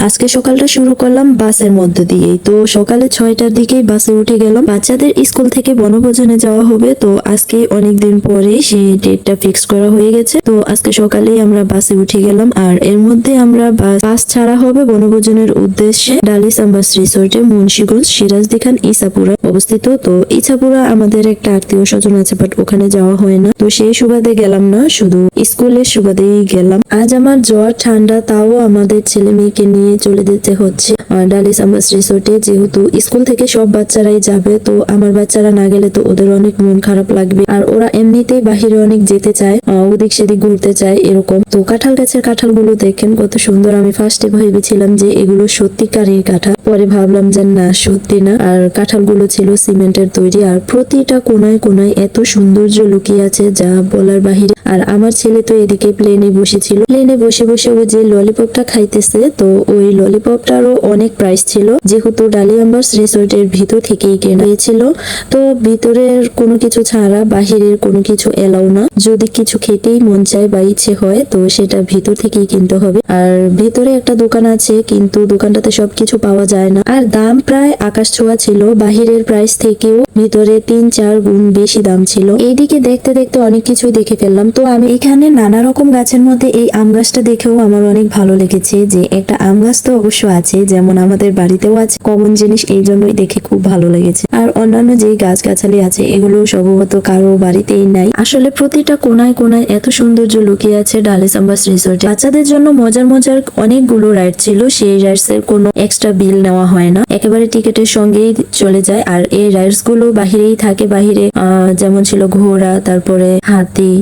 আজকে সকালটা শুরু করলাম বাসের মধ্য দিয়েই। তো সকালে ছয়টার দিকেই বাসে উঠে গেলাম। বাচ্চাদের স্কুল থেকে বনভোজনে যাওয়া হবে। তো আজকে অনেকদিন পরে সেই ডেটটা ফিক্স করা হয়ে গেছে। তো আজকে সকালেই আমরা বাসে উঠে গেলাম। আর এর মধ্যে আমরা বাস- ছাড়া হবে বনভোজনের উদ্দেশ্যে ডালিস আম্বাস রিসোর্টে মুন্সিগঞ্জ সিরাজদি খান ইসাপুরা অবস্থিত। তো ইসাপুরা আমাদের একটা আত্মীয় স্বজন আছে বাট ওখানে যাওয়া হয় না। তো সেই সুবাদে গেলাম না, শুধু স্কুলের সুবাদেই গেলাম। আজ আমার জ্বর, ঠান্ডা, তাও আমাদের ছেলে মেয়েকে নিয়ে চলে যেতে হচ্ছে। আহ, ডালিস আম্বাস রিসোর্টে যেহেতু স্কুল থেকে সব বাচ্চারাই যাবে তো আমার বাচ্চারা না গেলে তো ওদের অনেক মন খারাপ লাগবে। আর ওরা এমনিতেই বাহিরে অনেক যেতে চায় ওদিক সেদিক ঘুরতে চায় এরকম। তো কাঁঠাল গাছের কাঁঠালগুলো দেখেন কত সুন্দর। আমি ফার্স্টে ভেবেছিলাম যে এগুলো সত্যিকারের কাঁঠাল। পরে ভাবলাম যে না সত্যি না। আর কাঁঠালগুলো ছিল সিমেন্টের তৈরি আর প্রতিটা কোনায় কোনায় এত সৌন্দর্য লুকিয়ে আছে যা বলার বাহিরে। আর আমার ছেলে তো এদিকে প্লেনে বসেছিল। প্লেনে বসে বসে ও যে ললিপপটা খাইতেছে তো ওই ললিপপটারও অনেক প্রাইস ছিল। যেহেতু ডালিয়াম্বার্স রিসোর্টের ভিতর থেকেই কেনা হয়েছিল, তো ভিতরের কোনো কিছু ছাড়া বাহিরের কোনো কিছু এলাও না। যদি কিছু খেতেই মন চায় বা ইচ্ছে হয়, তো সেটা ভিতর থেকেই কিনতে হবে। আর ভিতরে একটা দোকান আছে, কিন্তু দোকানটাতে সবকিছু পাওয়া যায় না। আর দাম প্রায় আকাশ ছোঁয়া ছিল, বাহিরের প্রাইস থেকেও ভিতরে তিন চার গুণ বেশি দাম ছিল। এইদিকে দেখতে দেখতে অনেক কিছুই দেখে ফেললাম। তো আমি এখানে নানা রকম গাছের মধ্যে এই আম গাছটা দেখেও আমার অনেক ভালো লেগেছে যে একটা আম গাছ তো অবশ্য আছে, যেমন আমাদের বাড়িতেও আছে। কমন জিনিস এই জন্যই দেখে খুব ভালো লেগেছে। আর অন্যান্য যে গাছ গাছালি আছে এগুলো সম্ভবত কারও বাড়িতেই নাই। আসলে প্রতিটা কোনায় কোনায় এত সৌন্দর্য লুকিয়ে আছে ডালিস আম্বাস রিসোর্টে। বাচ্চাদের জন্য মজার মজার অনেকগুলো রাইড ছিল, সেই রাইডস এর কোনো এক্সট্রা বিল নেওয়া হয় না। একেবারে টিকিটের সঙ্গেই চলে যায়, আর এই রাইডসগুলো বাহিরেই থাকে। বাহিরে যেমন ছিল ঘোড়া, তারপরে হাতি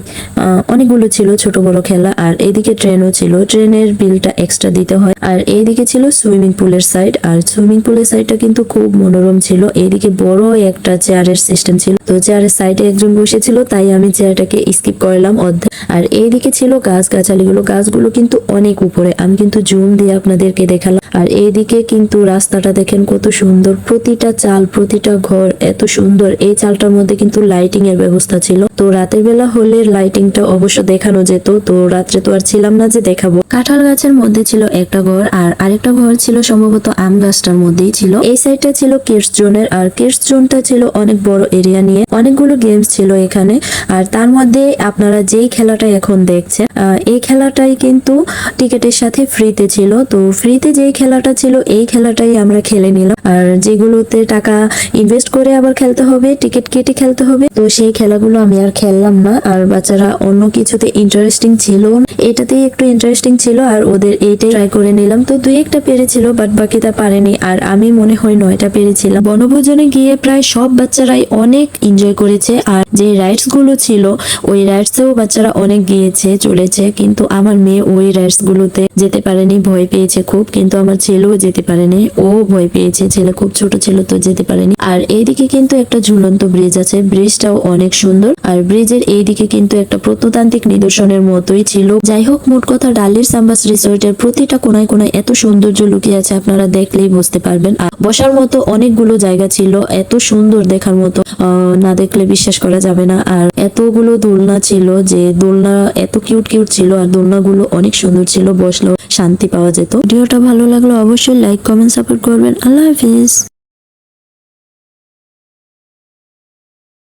অনেকগুলো ছিল ছোট বড় খেলা। আর এইদিকে ট্রেনও ছিল। ট্রেনের বিলটা এক্সট্রা দিতে হয়। আর এইদিকে ছিল সুইমিং পুলের সাইড আর সুইমিং পুলের সাইডটা কিন্তু খুব মনোরম ছিল। এইদিকে বড় একটা চেয়ারের সিস্টেম ছিল। তো চেয়ারের সাইডে একজন বসেছিল, তাই আমি চেয়ারটাকে স্কিপ করলাম অর্ধেক। আর এইদিকে ছিল গাছ গাছালিগুলো গাছগুলো কিন্তু অনেক উপরে। আমি কিন্তু জুম দিয়ে আপনাদেরকে দেখালাম। আর এইদিকে কিন্তু রাস্তাটা দেখেন কত সুন্দর। প্রতিটা চাল, প্রতিটা ঘর এত সুন্দর। এই চালটার মধ্যে কিন্তু লাইটিং এর ব্যবস্থা ছিল। তো রাতের বেলা হলে লাইটিংটা অবশ্য দেখানো যেত। তো রাত্রে তো আর ছিলাম না যে দেখাবো। কাঁঠাল গাছের মধ্যে ছিল একটা ঘর আর আরেকটা ঘর ছিল সম্ভবত আম গাছটার মধ্যেই ছিল। এই সাইডটা ছিল কিডস জোনের আর কিডস জোনটা ছিল অনেক বড় এরিয়া নিয়ে। অনেকগুলো গেমস ছিল এখানে। আর তার মধ্যে আপনারা যেই খেলাটা এখন দেখছেন এই খেলাটাই কিন্তু টিকেটের সাথে ফ্রিতে ছিল। তো ফ্রিতে যেই খেলাটা ছিল, এই খেলাটাই আমরা খেলে নিলাম। আর যেগুলোতে টাকা ইনভেস্ট করে আবার খেলতে হবে, টিকিট কেটে খেলতে হবে, তো সেই খেলাগুলো আমি আর খেললাম না। আর বাচ্চারা অন্য কিছুতে ইন্টারেস্টিং ছিল এটাতেই একটু ইন্টারেস্টিং ছিল, আর ওদের এইটাই ট্রাই করে নিলাম। তো দুই একটা পেরেছিল বাট বাকিটা পারেনি। আর আমি মনে হয় নয়টা পেরেছিলাম। বনভোজনে গিয়ে প্রায় সব বাচ্চারাই অনেক এনজয় করেছে আর যে রাইডসগুলো ছিল, ওই রাইডসেও বাচ্চারা অনেক গিয়েছে, চলেছে। কিন্তু আমার মেয়ে ওই রাইডস গুলোতে যেতে পারেনি, ভয় পেয়েছে খুব। কিন্তু আমার ছেলেও যেতে পারেনি, ও ভয় পেয়েছে। ছেলে খুব ছোট ছিল, তো যেতে পারেনি। আর এইদিকে কিন্তু একটা ঝুলন্ত ব্রিজ আছে। ব্রিজটাও অনেক সুন্দর। আর ব্রিজের এইদিকে কিন্তু একটা প্রত্নতান্ত্রিক নিদর্শনের মতোই ছিল। যাই হোক, মোট কথা ডালির সাম্বাস রিসোর্টের প্রতিটা কোনায় কোনায় এত সৌন্দর্য লুকিয়ে আছে, আপনারা দেখলেই বুঝতে পারবেন। আর বসার মতো অনেকগুলো জায়গা ছিল, এত সুন্দর দেখার মতো। না দেখলে বিশ্বাস করা যাবে না। আর এতগুলো দোলনা ছিল যে দোলনা এত কিউট কিউট ছিল আর দোলনাগুলো অনেক সুন্দর ছিল, বসলেও শান্তি পাওয়া যেত। ভিডিওটা ভালো লাগল অবশ্যই লাইক কমেন্ট সাপোর্ট করবেন। আল্লাহ হাফিজ।